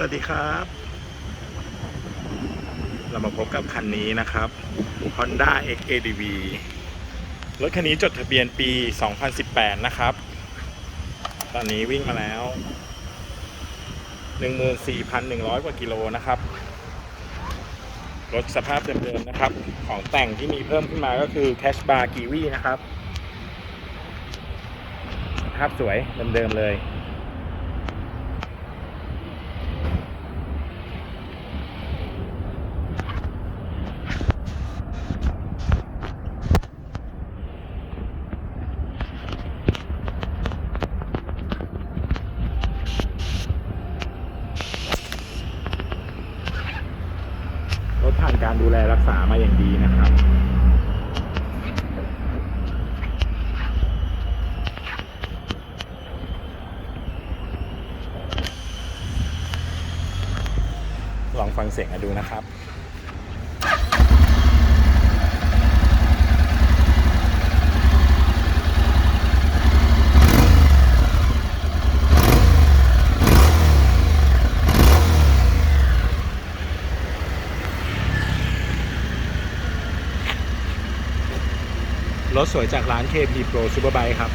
สวัสดีครับ เรามาพบกับคันนี้นะครับ Honda XADV รถคันนี้จดทะเบียนปี 2018 นะครับ ตอนนี้วิ่งมาแล้ว 14,100 กว่ากิโลนะครับ รถสภาพเดิมๆนะครับ ของแต่งที่มีเพิ่มขึ้นมาก็คือ Cash Bar g i w i นะครับ ภาพสวยเดิมๆเลย ผ่านการดูแลรักษามาอย่างดีนะครับลองฟังเสียงกันดูนะครับ รถสวยจากร้าน KP Pro Superbike ครับ